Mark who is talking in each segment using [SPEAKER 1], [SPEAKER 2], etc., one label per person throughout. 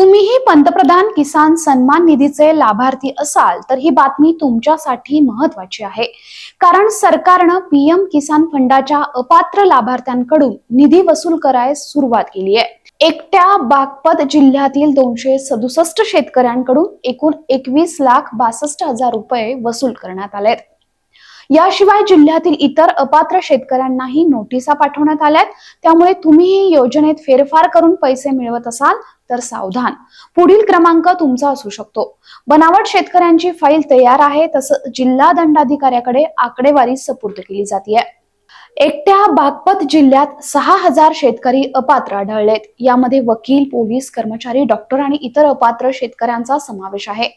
[SPEAKER 1] तुम्हीही पंतप्रधान किसान सन्मान निधीचे लाभार्थी असाल तर ही बातमी तुमच्यासाठी महत्वाची आहे. कारण सरकारनं पीएम किसान फंडाच्या अपात्र लाभार्थ्यांकडून निधी वसूल करायस सुरुवात केली आहे. एकट्या बागपत जिल्ह्यातील दोनशे सदुसष्ट शेतकऱ्यांकडून एकूण एकवीस लाख बासष्ट हजार रुपये वसूल करण्यात आले आहेत याशिवाय जिल्ह्यातील इतर अपात्र शेतकऱ्यांनाही नोटिसा पाठवण्यात आल्यात. त्यामुळे तुम्हीही योजनेत फेरफार करून पैसे मिळवत असाल तर सावधान. पुढील क्रमांक तुमचा असू शकतो. बनावट शेतकऱ्यांची फाईल तयार आहे. तसंच जिल्हा दंडाधिकाऱ्याकडे आकडेवारी सपूर्द केली जाते एकट्या बागपत जिल्ह्यात सहा हजार शेतकरी अपात्र आढळलेत. यामध्ये वकील पोलीस कर्मचारी डॉक्टर आणि इतर अपात्र शेतकऱ्यांचा समावेश आहे.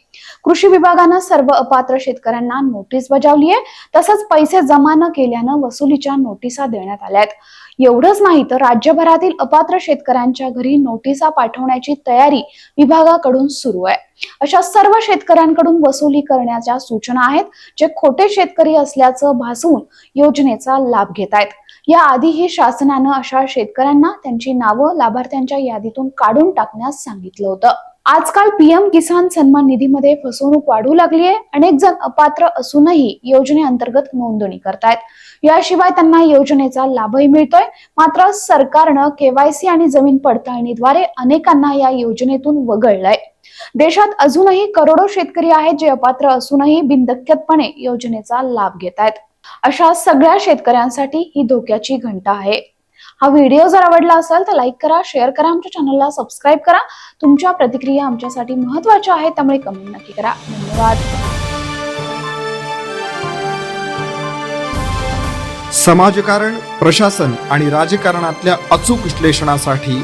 [SPEAKER 1] कृषी विभागानं सर्व अपात्र शेतकऱ्यांना नोटीस बजावली आहे. तसंच पैसे जमा न केल्यानं वसुलीच्या नोटिसा देण्यात आल्या आहेत एवढंच नाही तर राज्यभरातील अपात्र शेतकऱ्यांच्या घरी नोटिसा पाठवण्याची तयारी विभागाकडून सुरू आहे. अशा सर्व शेतकऱ्यांकडून वसुली करण्याच्या सूचना आहेत जे खोटे शेतकरी असल्याचं भासून योजनेचा लाभ घेत आहेत. या आधीही शासनानं अशा शेतकऱ्यांना त्यांची नावं लाभार्थ्यांच्या यादीतून काढून टाकण्यास सांगितलं होतं. आजकाल पीएम किसान सन्मान निधीमध्ये फसवणूक वाढू लागली आहे. अनेक जण अपात्र असूनही योजनेअंतर्गत नोंदणी करतायत. याशिवाय त्यांना योजनेचा लाभही मिळतोय. मात्र सरकारनं केवायसी आणि जमीन पडताळणीद्वारे अनेकांना या योजनेतून वगळलंय. देशात अजूनही करोडो शेतकरी आहेत जे अपात्र असूनही बिनदक्कतपणे योजनेचा लाभ घेत आहेत. अशा सगळ्या शेतकऱ्यांसाठी ही धोक्याची घंटा आहे. हा व्हिडिओ जर आवडला असेल तर लाईक करा शेअर करा आमच्या चॅनलला सबस्क्राईब करा. तुमच्या प्रतिक्रिया आमच्यासाठी महत्त्वाच्या आहेत त्यामुळे कमेंट नक्की करा. धन्यवाद.
[SPEAKER 2] समाजकारण प्रशासन आणि राजकारणातल्या अचूक विश्लेषणासाठी